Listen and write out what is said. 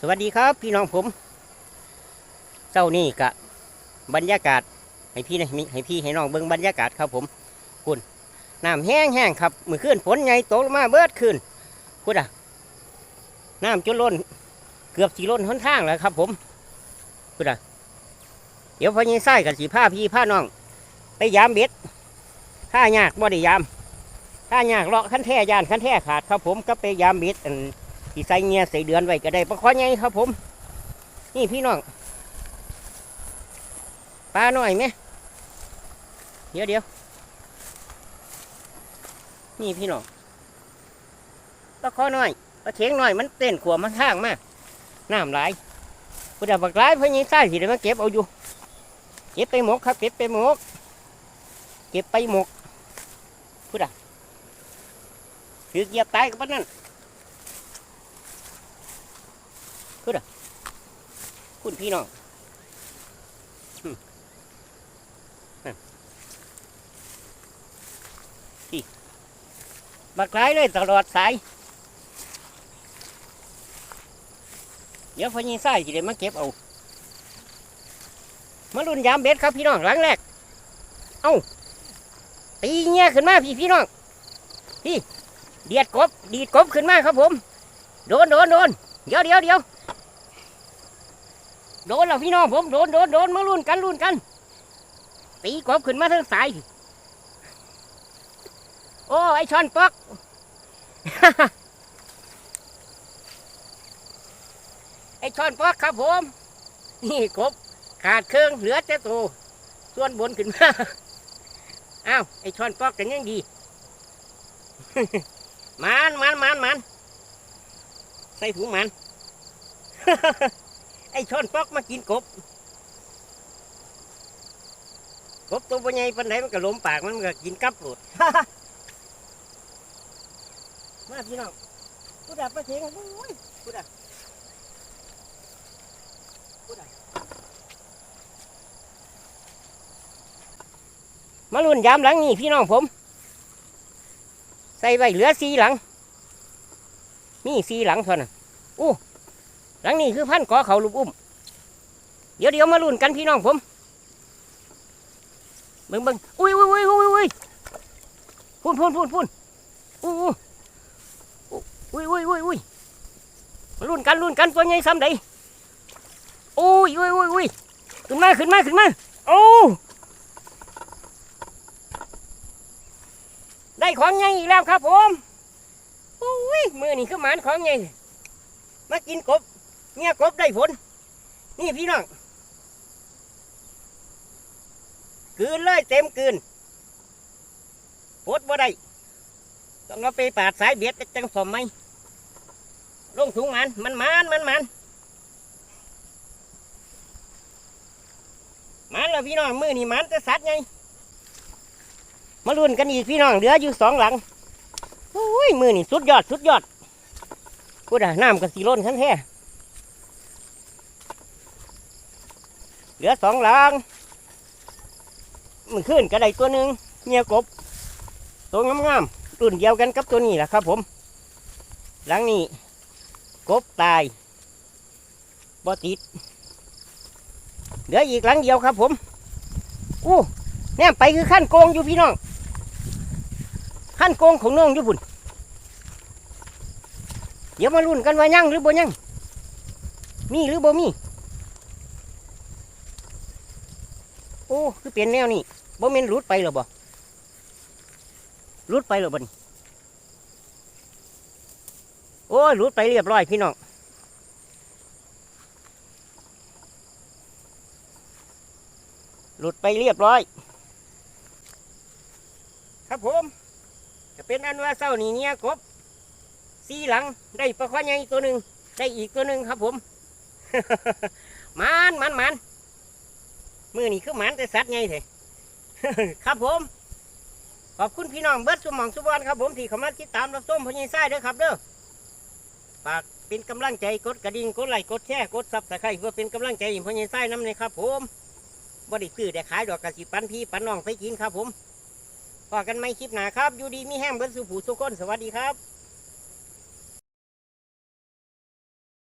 สวัสดีครับพี่น้องผมเจ้านี่กะบรรยากาศให้พี่นะให้พี่ให้น้องเบิ่งบรรยากาศครับผมคุณน้ำแห้งแห้งครับมือขึ้นฝนใหญ่ตกมาเบิดขึ้นคุณอะน้ำจนล้น เกือบสีล้นหนทางแล้วครับ ผมคุณอะเดี๋ยวพอยี่ไส้กับสีผ้าพี่ผ้าน้อง ไปยามเบ็ดถ้ายากบ่ได้ยามถ้ายากเลาะขั้นแท่ยานขั้นแท่ขาดครับผมก็ไปยามเบ็ดอัน ที่ใส่เงียใส่เดือนไว้ก็ได้ปลาคอใหญ่ครับผม นี่พี่น้องปลาหน่อยไหมเดี๋ยวเดี๋ยวนี่พี่น้องปลาคอหน่อยปลาเข็งหน่อยมันเต้นขวบมันทางมากน้ำไหลยพุทธบักร้ายเพื่อนยิงใต้สิได้มาเก็บเอาอยู่ เก็บไปหมกครับ เก็บไปหมก เก็บไปหมกพุทธะถือเหยียบตายกับ ปานนั่นคุณพี่น้องอืมนั่นพี่บักไล่เลยตลอดสาย เดี๋ยวพอยิงไส้จะได้มาเก็บเอามารุ่นยามเบ็ดครับพี่น้องหลังแรก เอาตีเงี้ยขึ้นมาพี่พี่น้อง พี่ เดียดกบ ดีดกบขึ้นมาครับผม โดนโดนโดนเดี๋ยวเดี๋ยวเดี๋ยว โดนแล้วพี่น้องผมโดนโดนโดนมาลุ้นกันลุ้นกัน ตีกบขึ้นมาทางสายโอ้ไอช้อนปอกไอช้อนปอกครับผม นี่กบขาดเครื่องเหลือแต่ตัวส่วนบนขึ้นมาอ้าวไอช้อนปอกกันยังดีมันมันมันมันใส่ถุงมัน ไอ้ช้อนปอกมากินกบ กบตัวใหญ่ปันไหนมันก็ล้มปากมันก็กินกับโลดมาพี่น้องกูดับปลาเชงโอ้ยกูดับกูดับมาลุ่นยามหลังนี่พี่น้องผม ใส่ไว้เหลือสีหลังมีสีหลังเท่านั้นอู้ หลังนี้คือพันกอเขาลูกอุ้ม เดี๋ยวเดี๋ยวมาลุ้นกันพี่น้องผมเบิ่งเบิ่งอุ้ยอุ้ยอุ้ยอุ้ยอุ้ยพุ่นพุ่นพุ่นพุ่นอู้อู้อุ้ยอุ้ยอุ้ยอุ้ยมาลุ้นกันลุ้นกันตัวใหญ่ซ้ำใดอุ้ยอุ้ยอุ้ยอุ้ยขึ้นมาขึ้นมาขึ้นมาโอ้ได้ของใหญ่อีกแล้วครับผมอุ้ยมือนี่คือหมานของใหญ่มากินกบ เนี่ยกบได้ผล นี่พี่น้องกลืนเลยเต็มกลืนปดบ่ได้ต้องเอาไปปาดสายเบียดจังสมไหมลงถุงมันมันมันมันมันมันแล้วพี่น้องมือนี่มันจะสัตว์ไงมาลุ้นกันอีกพี่น้องเหลืออยู่สองหลังโอ้ยมือนี่สุดยอดสุดยอดพูดอะน้ำกับสีล้นขั้นแท้ เหลือสองหลังมันขึ้นกระไดตัวหนึ่งเงียกบ ตัวงามๆรุ่นเดียวกันกับตัวนี้แหละครับ ผม หลังนี้กบตายบ่ติดเหลืออีกหลังเดียวครับ ผมอู้แนมไปคือขั้นโกงอยู่พี่น้องขั้นโกงของน้องอยู่บุญเดี๋ยวมาลุ้นกันว่ายั่งหรือบ่ยั่งมีหรือบ่มี โอ้คือเปลี่ยนแนวนี่บ่เมนหลุดไปหรอบ่หลุดไปหรอบ่นี่โอ้ยหลุดไปเรียบร้อยพี่น้องหลุดไปเรียบร้อย ครับผมจะเป็นอันว่าเศร้านี่เนี่ยกบสีหลังได้ปลาควาใหญ่ตัวหนึ่งได้อีกตัวหนึ่งครับผม มันมันมัน มือนี่คือหมันแต่สัตว์ไงเถอะครับผม ขอบคุณพี่น้องเบิร์ดสมองสุวรรณครับผมที่เขามาติดตามรับชมพญายไส้เด้อครับเด้อฝากเป็นกำลังใจกดกระดิ่งกดไลค์กดแชร์กดซับสไครต์เพื่อเป็นกำลังใจพญายไส้น้ำเลยครับ ผมบ่ได้ซื้อได้ขายดอกกระสิปันพี่ปันน้องไปกินครับ ผมพอกันไม่คลิปหนาครับ อยู่ดีมีแห้งเบิร์ดสุผูสุคนสวัสดีครับ